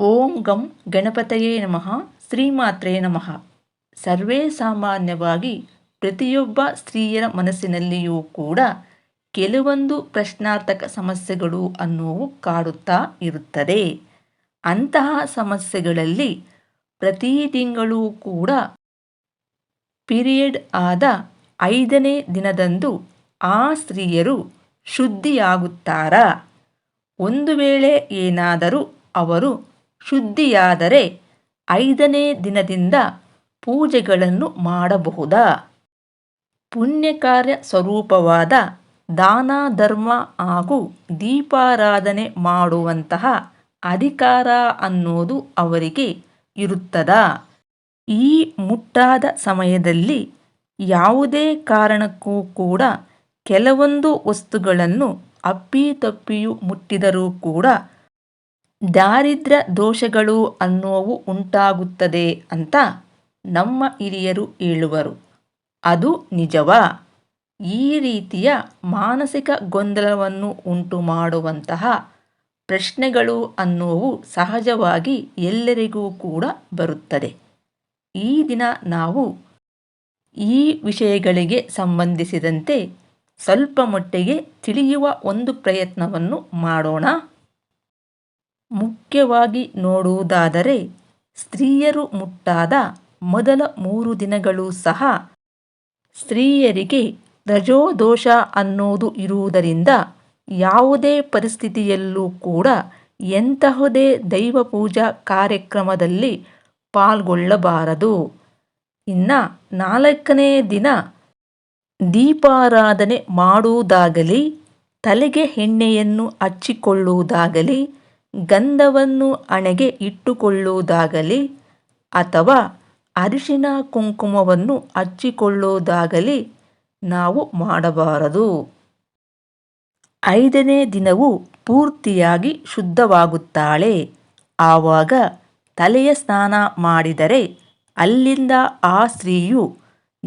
ಓಂ ಗಂ ಗಣಪತಯೇ ನಮಃ, ಶ್ರೀಮಾತ್ರೇ ನಮಃ. ಸರ್ವೇ ಸಾಮಾನ್ಯವಾಗಿ ಪ್ರತಿಯೊಬ್ಬ ಸ್ತ್ರೀಯರ ಮನಸ್ಸಿನಲ್ಲಿಯೂ ಕೂಡ ಕೆಲವೊಂದು ಪ್ರಶ್ನಾರ್ಥಕ ಸಮಸ್ಯೆಗಳು ಅನ್ನುವು ಕಾಡುತ್ತಾ ಇರುತ್ತದೆ. ಅಂತಹ ಸಮಸ್ಯೆಗಳಲ್ಲಿ ಪ್ರತಿ ತಿಂಗಳೂ ಕೂಡ ಪಿರಿಯಡ್ ಆದ ಐದನೇ ದಿನದಂದು ಆ ಸ್ತ್ರೀಯರು ಶುದ್ಧಿಯಾಗುತ್ತಾರಾ? ಒಂದು ವೇಳೆ ಏನಾದರೂ ಅವರು ಶುದ್ಧಿಯಾದರೆ ಐದನೇ ದಿನದಿಂದ ಪೂಜೆಗಳನ್ನು ಮಾಡಬಹುದಾ? ಪುಣ್ಯ ಕಾರ್ಯ ಸ್ವರೂಪವಾದ ದಾನ, ಧರ್ಮ ಹಾಗೂ ದೀಪಾರಾಧನೆ ಮಾಡುವಂತಹ ಅಧಿಕಾರ ಅನ್ನೋದು ಅವರಿಗೆ ಇರುತ್ತದಾ? ಈ ಮುಟ್ಟಾದ ಸಮಯದಲ್ಲಿ ಯಾವುದೇ ಕಾರಣಕ್ಕೂ ಕೂಡ ಕೆಲವೊಂದು ವಸ್ತುಗಳನ್ನು ಅಪ್ಪಿತಪ್ಪಿಯು ಮುಟ್ಟಿದರೂ ಕೂಡ ದಾರಿದ್ರ್ಯ ದೋಷಗಳು ಅನ್ನೋವು ಉಂಟಾಗುತ್ತದೆ ಅಂತ ನಮ್ಮ ಹಿರಿಯರು ಹೇಳುವರು. ಅದು ನಿಜವಾ. ಈ ರೀತಿಯ ಮಾನಸಿಕ ಗೊಂದಲವನ್ನು ಉಂಟು ಮಾಡುವಂತಹ ಪ್ರಶ್ನೆಗಳು ಅನ್ನೋವು ಸಹಜವಾಗಿ ಎಲ್ಲರಿಗೂ ಕೂಡ ಬರುತ್ತದೆ. ಈ ದಿನ ನಾವು ಈ ವಿಷಯಗಳಿಗೆ ಸಂಬಂಧಿಸಿದಂತೆ ಸ್ವಲ್ಪ ಮಟ್ಟಿಗೆ ತಿಳಿಯುವ ಒಂದು ಪ್ರಯತ್ನವನ್ನು ಮಾಡೋಣ. ಮುಖ್ಯವಾಗಿ ನೋಡುವುದಾದರೆ ಸ್ತ್ರೀಯರು ಮುಟ್ಟಾದ ಮೊದಲ ಮೂರು ದಿನಗಳು ಸಹ ಸ್ತ್ರೀಯರಿಗೆ ರಜೋದೋಷ ಅನ್ನೋದು ಇರುವುದರಿಂದ ಯಾವುದೇ ಪರಿಸ್ಥಿತಿಯಲ್ಲೂ ಕೂಡ ಎಂತಹುದೇ ದೈವ ಪೂಜಾ ಕಾರ್ಯಕ್ರಮದಲ್ಲಿ ಪಾಲ್ಗೊಳ್ಳಬಾರದು. ಇನ್ನು ನಾಲ್ಕನೇ ದಿನ ದೀಪಾರಾಧನೆ ಮಾಡುವುದಾಗಲಿ, ತಲೆಗೆ ಎಣ್ಣೆಯನ್ನು ಹಚ್ಚಿಕೊಳ್ಳುವುದಾಗಲಿ ಗಂಧವನ್ನು ಹಣೆಗೆ ಇಟ್ಟುಕೊಳ್ಳುವುದಾಗಲಿ ಅಥವಾ ಅರಿಶಿನ ಕುಂಕುಮವನ್ನು ಹಚ್ಚಿಕೊಳ್ಳುವುದಾಗಲಿ ನಾವು ಮಾಡಬಾರದು. ಐದನೇ ದಿನವು ಪೂರ್ತಿಯಾಗಿ ಶುದ್ಧವಾಗುತ್ತಾಳೆ. ಆವಾಗ ತಲೆಯ ಸ್ನಾನ ಮಾಡಿದರೆ ಅಲ್ಲಿಂದ ಆ ಸ್ತ್ರೀಯು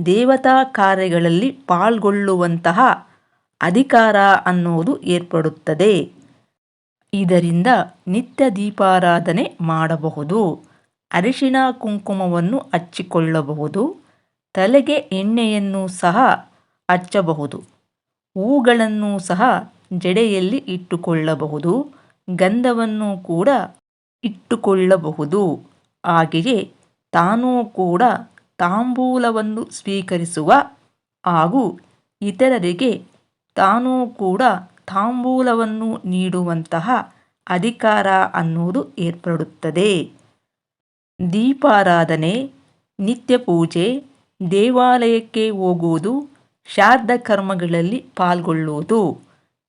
ದೇವತಾ ಕಾರ್ಯಗಳಲ್ಲಿ ಪಾಲ್ಗೊಳ್ಳುವಂತಹ ಅಧಿಕಾರ ಅನ್ನುವುದು ಏರ್ಪಡುತ್ತದೆ. ಇದರಿಂದ ನಿತ್ಯ ದೀಪಾರಾಧನೆ ಮಾಡಬಹುದು. ಅರಿಶಿನ ಕುಂಕುಮವನ್ನು ಹಚ್ಚಿಕೊಳ್ಳಬಹುದು ತಲೆಗೆ ಎಣ್ಣೆಯನ್ನು ಸಹ ಹಚ್ಚಬಹುದು ಹೂಗಳನ್ನು ಸಹ ಜಡೆಯಲ್ಲಿ ಇಟ್ಟುಕೊಳ್ಳಬಹುದು. ಗಂಧವನ್ನು ಕೂಡ ಇಟ್ಟುಕೊಳ್ಳಬಹುದು. ಹಾಗೆಯೇ ತಾನೂ ಕೂಡ ತಾಂಬೂಲವನ್ನು ಸ್ವೀಕರಿಸುವ ಹಾಗೂ ಇತರರಿಗೆ ತಾನೂ ಕೂಡ ತಾಂಬೂಲವನ್ನು ನೀಡುವಂತಹ ಅಧಿಕಾರ ಅನ್ನುವುದು ಏರ್ಪಡುತ್ತದೆ. ದೀಪಾರಾಧನೆ ನಿತ್ಯ ಪೂಜೆ ದೇವಾಲಯಕ್ಕೆ ಹೋಗುವುದು ಶಾರ್ದ ಕರ್ಮಗಳಲ್ಲಿ ಪಾಲ್ಗೊಳ್ಳುವುದು.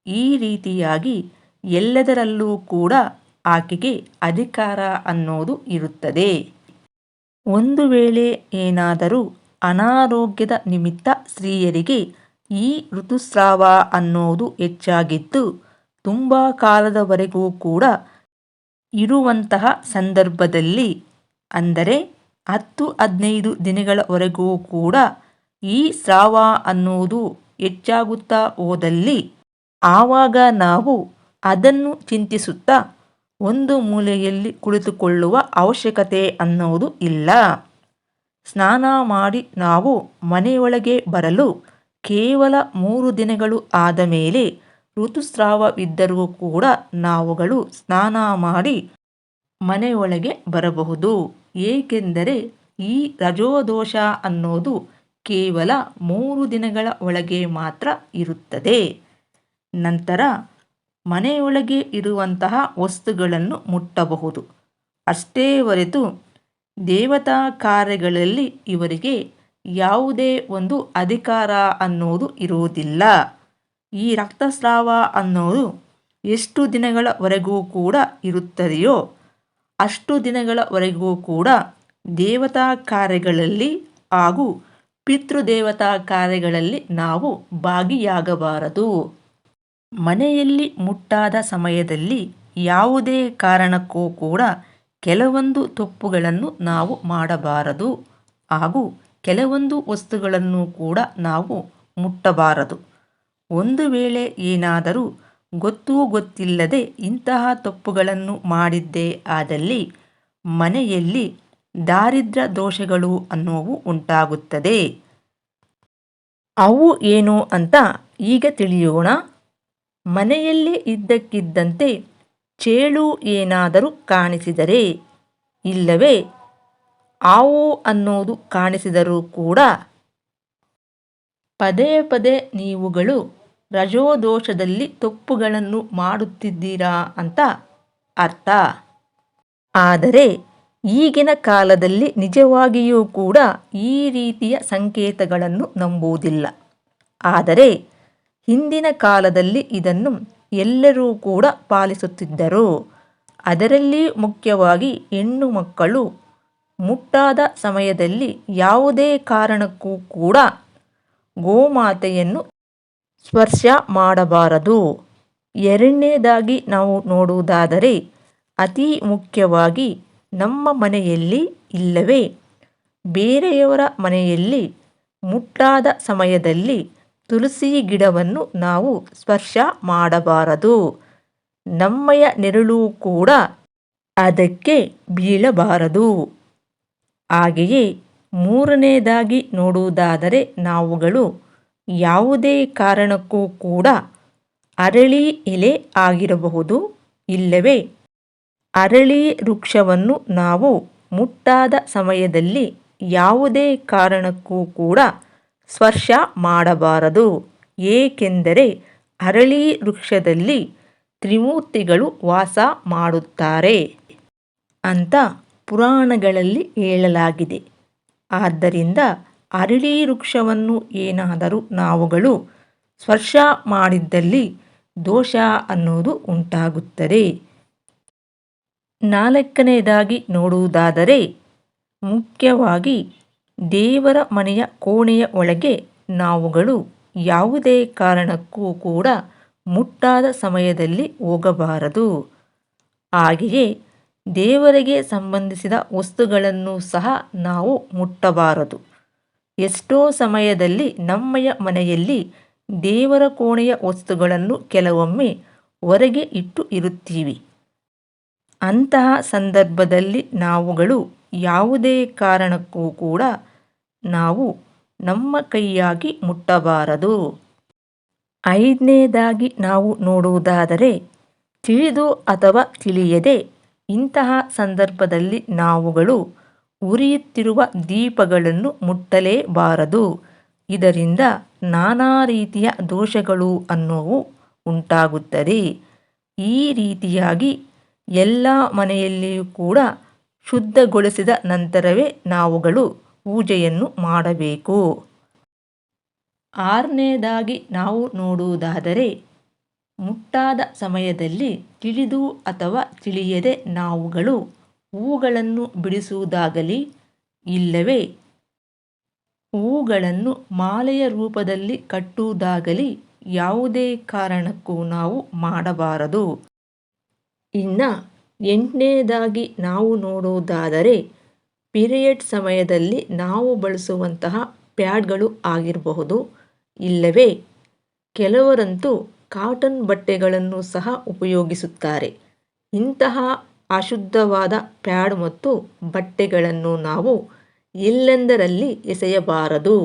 ಈ ರೀತಿಯಾಗಿ ಎಲ್ಲದರಲ್ಲೂ ಕೂಡ ಆಕೆಗೆ ಅಧಿಕಾರ ಅನ್ನೋದು ಇರುತ್ತದೆ. ಒಂದು ವೇಳೆ ಏನಾದರೂ ಅನಾರೋಗ್ಯದ ನಿಮಿತ್ತ ಸ್ತ್ರೀಯರಿಗೆ ಈ ಋತುಸ್ರಾವ ಅನ್ನೋದು ಹೆಚ್ಚಾಗಿದ್ದು ತುಂಬ ಕಾಲದವರೆಗೂ ಕೂಡ ಇರುವಂತಹ ಸಂದರ್ಭದಲ್ಲಿ, ಅಂದರೆ ಹತ್ತು ಹದಿನೈದು ದಿನಗಳವರೆಗೂ ಕೂಡ ಈ ಸ್ರಾವ ಅನ್ನೋದು ಹೆಚ್ಚಾಗುತ್ತಾ ಹೋದಲ್ಲಿ, ಆವಾಗ ನಾವು ಅದನ್ನು ಚಿಂತಿಸುತ್ತಾ ಒಂದು ಮೂಲೆಯಲ್ಲಿ ಕುಳಿತುಕೊಳ್ಳುವ ಅವಶ್ಯಕತೆ ಅನ್ನೋದು ಇಲ್ಲ. ಸ್ನಾನ ಮಾಡಿ ನಾವು ಮನೆಯೊಳಗೆ ಬರಲು ಕೇವಲ ಮೂರು ದಿನಗಳು ಆದ ಮೇಲೆ ಋತುಸ್ರಾವವಿದ್ದರೂ ಕೂಡ ನಾವುಗಳು ಸ್ನಾನ ಮಾಡಿ ಮನೆಯೊಳಗೆ ಬರಬಹುದು. ಏಕೆಂದರೆ ಈ ರಜೋದೋಷ ಅನ್ನೋದು ಕೇವಲ ಮೂರು ದಿನಗಳ ಒಳಗೆ ಮಾತ್ರ ಇರುತ್ತದೆ. ನಂತರ ಮನೆಯೊಳಗೆ ಇರುವಂತಹ ವಸ್ತುಗಳನ್ನು ಮುಟ್ಟಬಹುದು. ಅಷ್ಟೇ ಹೊರತು ದೇವತಾ ಕಾರ್ಯಗಳಲ್ಲಿ ಇವರಿಗೆ ಯಾವುದೇ ಒಂದು ಅಧಿಕಾರ ಅನ್ನೋದು ಇರುವುದಿಲ್ಲ. ಈ ರಕ್ತಸ್ರಾವ ಅನ್ನೋದು ಎಷ್ಟು ದಿನಗಳವರೆಗೂ ಕೂಡ ಇರುತ್ತದೆಯೋ ಅಷ್ಟು ದಿನಗಳವರೆಗೂ ಕೂಡ ದೇವತಾ ಕಾರ್ಯಗಳಲ್ಲಿ ಹಾಗೂ ಪಿತೃದೇವತಾ ಕಾರ್ಯಗಳಲ್ಲಿ ನಾವು ಭಾಗಿಯಾಗಬಾರದು. ಮನೆಯಲ್ಲಿ ಮುಟ್ಟಾದ ಸಮಯದಲ್ಲಿ ಯಾವುದೇ ಕಾರಣಕ್ಕೂ ಕೂಡ ಕೆಲವೊಂದು ತಪ್ಪುಗಳನ್ನು ನಾವು ಮಾಡಬಾರದು ಹಾಗೂ ಕೆಲವೊಂದು ವಸ್ತುಗಳನ್ನು ಕೂಡ ನಾವು ಮುಟ್ಟಬಾರದು. ಒಂದು ವೇಳೆ ಏನಾದರೂ ಗೊತ್ತೂ ಗೊತ್ತಿಲ್ಲದೆ ಇಂತಹ ತಪ್ಪುಗಳನ್ನು ಮಾಡಿದ್ದೇ ಆದಲ್ಲಿ ಮನೆಯಲ್ಲಿ ದಾರಿದ್ರ ದೋಷಗಳು ಅನ್ನೋವು ಉಂಟಾಗುತ್ತದೆ. ಅವು ಏನು ಅಂತ ಈಗ ತಿಳಿಯೋಣ. ಮನೆಯಲ್ಲಿ ಇದ್ದಕ್ಕಿದ್ದಂತೆ ಚೇಳು ಏನಾದರೂ ಕಾಣಿಸಿದರೆ, ಇಲ್ಲವೇ ಆವು ಅನ್ನೋದು ಕಾಣಿಸಿದರೂ ಕೂಡ ಪದೇ ಪದೇ ನೀವುಗಳು ರಜೋದೋಷದಲ್ಲಿ ತಪ್ಪುಗಳನ್ನು ಮಾಡುತ್ತಿದ್ದೀರಾ ಅಂತ ಅರ್ಥ. ಆದರೆ ಈಗಿನ ಕಾಲದಲ್ಲಿ ನಿಜವಾಗಿಯೂ ಕೂಡ ಈ ರೀತಿಯ ಸಂಕೇತಗಳನ್ನು ನಂಬುವುದಿಲ್ಲ. ಆದರೆ ಹಿಂದಿನ ಕಾಲದಲ್ಲಿ ಇದನ್ನು ಎಲ್ಲರೂ ಕೂಡ ಪಾಲಿಸುತ್ತಿದ್ದರು. ಅದರಲ್ಲಿ ಮುಖ್ಯವಾಗಿ ಹೆಣ್ಣು ಮಕ್ಕಳು ಮುಟ್ಟಾದ ಸಮಯದಲ್ಲಿ ಯಾವುದೇ ಕಾರಣಕ್ಕೂ ಕೂಡ ಗೋಮಾತೆಯನ್ನು ಸ್ಪರ್ಶ ಮಾಡಬಾರದು. ಎರಡನೇದಾಗಿ ನಾವು ನೋಡುವುದಾದರೆ ಅತಿ ಮುಖ್ಯವಾಗಿ ನಮ್ಮ ಮನೆಯಲ್ಲಿ ಇಲ್ಲವೇ? ಬೇರೆಯವರ ಮನೆಯಲ್ಲಿ ಮುಟ್ಟಾದ ಸಮಯದಲ್ಲಿ ತುಳಸಿ ಗಿಡವನ್ನು ನಾವು ಸ್ಪರ್ಶ ಮಾಡಬಾರದು. ನಮ್ಮಯ ನೆರಳು ಕೂಡ ಅದಕ್ಕೆ ಬೀಳಬಾರದು. ಹಾಗೆಯೇ ಮೂರನೇದಾಗಿ ನೋಡುವುದಾದರೆ ನಾವುಗಳು ಯಾವುದೇ ಕಾರಣಕ್ಕೂ ಕೂಡ ಅರಳಿ ಎಲೆ ಆಗಿರಬಹುದು ಇಲ್ಲವೇ? ಅರಳಿ ವೃಕ್ಷವನ್ನು ನಾವು ಮುಟ್ಟಾದ ಸಮಯದಲ್ಲಿ ಯಾವುದೇ ಕಾರಣಕ್ಕೂ ಕೂಡ ಸ್ಪರ್ಶ ಮಾಡಬಾರದು. ಏಕೆಂದರೆ ಅರಳಿ ವೃಕ್ಷದಲ್ಲಿ ತ್ರಿಮೂರ್ತಿಗಳು ವಾಸ ಮಾಡುತ್ತಾರೆ. ಅಂತ ಪುರಾಣಗಳಲ್ಲಿ ಹೇಳಲಾಗಿದೆ. ಆದ್ದರಿಂದ ಅರಳಿ ವೃಕ್ಷವನ್ನು ಏನಾದರೂ ನಾವುಗಳು ಸ್ಪರ್ಶ ಮಾಡಿದ್ದಲ್ಲಿ ದೋಷ ಅನ್ನೋದು ಉಂಟಾಗುತ್ತದೆ. ನಾಲ್ಕನೆಯದಾಗಿ ನೋಡುವುದಾದರೆ, ಮುಖ್ಯವಾಗಿ ದೇವರ ಮನೆಯ ಕೋಣೆಯ ಒಳಗೆ ನಾವುಗಳು ಯಾವುದೇ ಕಾರಣಕ್ಕೂ ಕೂಡ ಮುಟ್ಟಾದ ಸಮಯದಲ್ಲಿ ಹೋಗಬಾರದು. ಹಾಗೆಯೇ ದೇವರಿಗೆ ಸಂಬಂಧಿಸಿದ ವಸ್ತುಗಳನ್ನು ಸಹ ನಾವು ಮುಟ್ಟಬಾರದು. ಎಷ್ಟೋ ಸಮಯದಲ್ಲಿ ನಮ್ಮಯ ಮನೆಯಲ್ಲಿ ದೇವರ ಕೋಣೆಯ ವಸ್ತುಗಳನ್ನು ಕೆಲವೊಮ್ಮೆ ಹೊರಗೆ ಇಟ್ಟು ಇರುತ್ತೀವಿ. ಅಂತಹ ಸಂದರ್ಭದಲ್ಲಿ ನಾವುಗಳು ಯಾವುದೇ ಕಾರಣಕ್ಕೂ ಕೂಡ ನಾವು ನಮ್ಮ ಕೈಯಾಗಿ ಮುಟ್ಟಬಾರದು. ಐದನೇದಾಗಿ ನಾವು ನೋಡುವುದಾದರೆ ತಿಳಿದು ಅಥವಾ ತಿಳಿಯದೆ ಇಂತಹ ಸಂದರ್ಭದಲ್ಲಿ ನಾವುಗಳು ಉರಿಯುತ್ತಿರುವ ದೀಪಗಳನ್ನು ಮುಟ್ಟಲೇಬಾರದು. ಇದರಿಂದ ನಾನಾ ರೀತಿಯ ದೋಷಗಳು ಅನ್ನುವು ಉಂಟಾಗುತ್ತದೆ. ಈ ರೀತಿಯಾಗಿ ಎಲ್ಲ ಮನೆಯಲ್ಲಿಯೂ ಕೂಡ ಶುದ್ಧಗೊಳಿಸಿದ ನಂತರವೇ ನಾವುಗಳು ಪೂಜೆಯನ್ನು ಮಾಡಬೇಕು. ಆರನೇದಾಗಿ ನಾವು ನೋಡುವುದಾದರೆ ಮುಟ್ಟಾದ ಸಮಯದಲ್ಲಿ ತಿಳಿದು ಅಥವಾ ತಿಳಿಯದೆ ನಾವುಗಳು ಹೂಗಳನ್ನು ಬಿಡಿಸುವುದಾಗಲಿ ಇಲ್ಲವೇ? ಹೂಗಳನ್ನು ಮಾಲೆಯ ರೂಪದಲ್ಲಿ ಕಟ್ಟುವುದಾಗಲಿ ಯಾವುದೇ ಕಾರಣಕ್ಕೂ ನಾವು ಮಾಡಬಾರದು. ಇನ್ನು ಎಂಟನೇದಾಗಿ ನಾವು ನೋಡುವುದಾದರೆ ಪಿರಿಯಡ್ ಸಮಯದಲ್ಲಿ ನಾವು ಬಳಸುವಂತಹ ಪ್ಯಾಡ್ಗಳು ಆಗಿರಬಹುದು, ಇಲ್ಲವೇ? ಕೆಲವರಂತೂ ಕಾಟನ್ ಬಟ್ಟೆಗಳನ್ನು ಸಹ ಉಪಯೋಗಿಸುತ್ತಾರೆ. ಇಂತಹ ಅಶುದ್ಧವಾದ ಪ್ಯಾಡ್ ಮತ್ತು ಬಟ್ಟೆಗಳನ್ನು ನಾವು ಎಲ್ಲೆಂದರಲ್ಲಿ ಎಸೆಯಬಾರದು?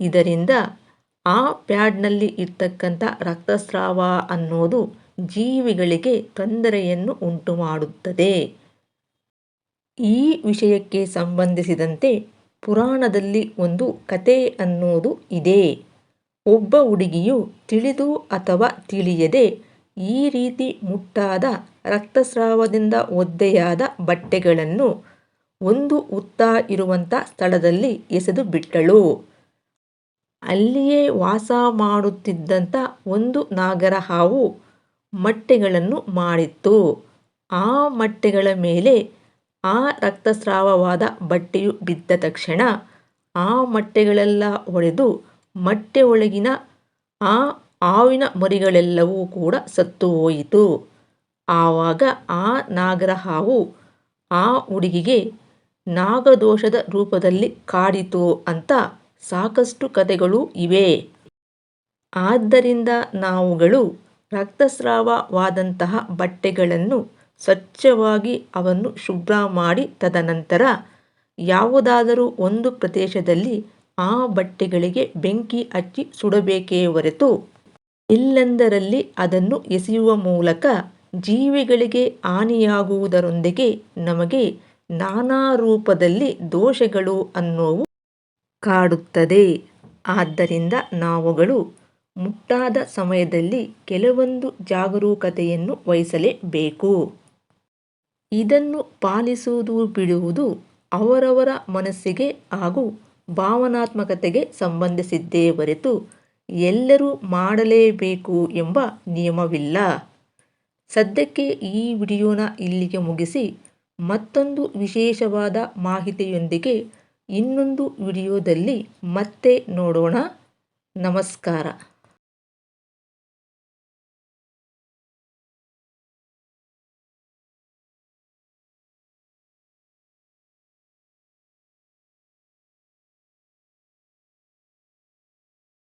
ಇದರಿಂದ ಆ ಪ್ಯಾಡ್ನಲ್ಲಿ ಇರ್ತಕ್ಕಂಥ ರಕ್ತಸ್ರಾವ ಅನ್ನೋದು ಜೀವಿಗಳಿಗೆ ತೊಂದರೆಯನ್ನು ಉಂಟು ಮಾಡುತ್ತದೆ ಈ ವಿಷಯಕ್ಕೆ ಸಂಬಂಧಿಸಿದಂತೆ ಪುರಾಣದಲ್ಲಿ ಒಂದು ಕತೆ ಅನ್ನೋದು ಇದೆ. ಒಬ್ಬ ಹುಡುಗಿಯು ತಿಳಿದು ಅಥವಾ ತಿಳಿಯದೆ ಈ ರೀತಿ ಮುಟ್ಟಾದ ರಕ್ತಸ್ರಾವದಿಂದ ಒದ್ದೆಯಾದ ಬಟ್ಟೆಗಳನ್ನು ಒಂದು ಉತ್ತ ಇರುವಂಥ ಸ್ಥಳದಲ್ಲಿ ಎಸೆದು ಬಿಟ್ಟಳು. ಅಲ್ಲಿಯೇ ವಾಸ ಮಾಡುತ್ತಿದ್ದಂಥ ಒಂದು ನಾಗರ ಹಾವು ಮಟ್ಟೆಗಳನ್ನು ಮಾಡಿತ್ತು. ಆ ಮಟ್ಟೆಗಳ ಮೇಲೆ ಆ ರಕ್ತಸ್ರಾವವಾದ ಬಟ್ಟೆಯು ಬಿದ್ದ ತಕ್ಷಣ ಆ ಮಟ್ಟೆಗಳೆಲ್ಲ ಒಡೆದು ಮೊಟ್ಟೆ ಒಳಗಿನ ಆ ಆವಿನ ಮರಿಗಳೆಲ್ಲವೂ ಕೂಡ ಸತ್ತು ಹೋಯಿತು. ಆವಾಗ ಆ ನಾಗರ ಹಾವು ಆ ಹುಡುಗಿಗೆ ನಾಗದೋಷದ ರೂಪದಲ್ಲಿ ಕಾಡಿತು ಅಂತ ಸಾಕಷ್ಟು ಕಥೆಗಳು ಇವೆ. ಆದ್ದರಿಂದ ನಾವುಗಳು ರಕ್ತಸ್ರಾವವಾದಂತಹ ಬಟ್ಟೆಗಳನ್ನು ಸ್ವಚ್ಛವಾಗಿ ಅವನ್ನು ಶುಭ್ರ ಮಾಡಿ ತದನಂತರ ಯಾವುದಾದರೂ ಒಂದು ಪ್ರದೇಶದಲ್ಲಿ ಆ ಬಟ್ಟೆಗಳಿಗೆ ಬೆಂಕಿ ಹಚ್ಚಿ ಸುಡಬೇಕೇ ಹೊರತು ಇಲ್ಲಂದರಲ್ಲಿ ಅದನ್ನು ಎಸೆಯುವ ಮೂಲಕ ಜೀವಿಗಳಿಗೆ ಹಾನಿಯಾಗುವುದರೊಂದಿಗೆ ನಮಗೆ ನಾನಾ ರೂಪದಲ್ಲಿ ದೋಷಗಳು ಅನ್ನೋವು ಕಾಡುತ್ತದೆ. ಆದ್ದರಿಂದ ನಾವುಗಳು ಮುಟ್ಟಾದ ಸಮಯದಲ್ಲಿ ಕೆಲವೊಂದು ಜಾಗರೂಕತೆಯನ್ನು ವಹಿಸಲೇಬೇಕು. ಇದನ್ನು ಪಾಲಿಸುವುದು, ಬಿಡುವುದು ಅವರವರ ಮನಸ್ಸಿಗೆ ಹಾಗೂ ಭಾವನಾತ್ಮಕತೆಗೆ ಸಂಬಂಧಿಸಿದ್ದೇ ಹೊರತು ಎಲ್ಲರೂ ಮಾಡಲೇಬೇಕು ಎಂಬ ನಿಯಮವಿಲ್ಲ. ಸದ್ಯಕ್ಕೆ ಈ ವಿಡಿಯೋನ ಇಲ್ಲಿಗೆ ಮುಗಿಸಿ, ಮತ್ತೊಂದು ವಿಶೇಷವಾದ ಮಾಹಿತಿಯೊಂದಿಗೆ ಇನ್ನೊಂದು ವಿಡಿಯೋದಲ್ಲಿ ಮತ್ತೆ ನೋಡೋಣ. ನಮಸ್ಕಾರ.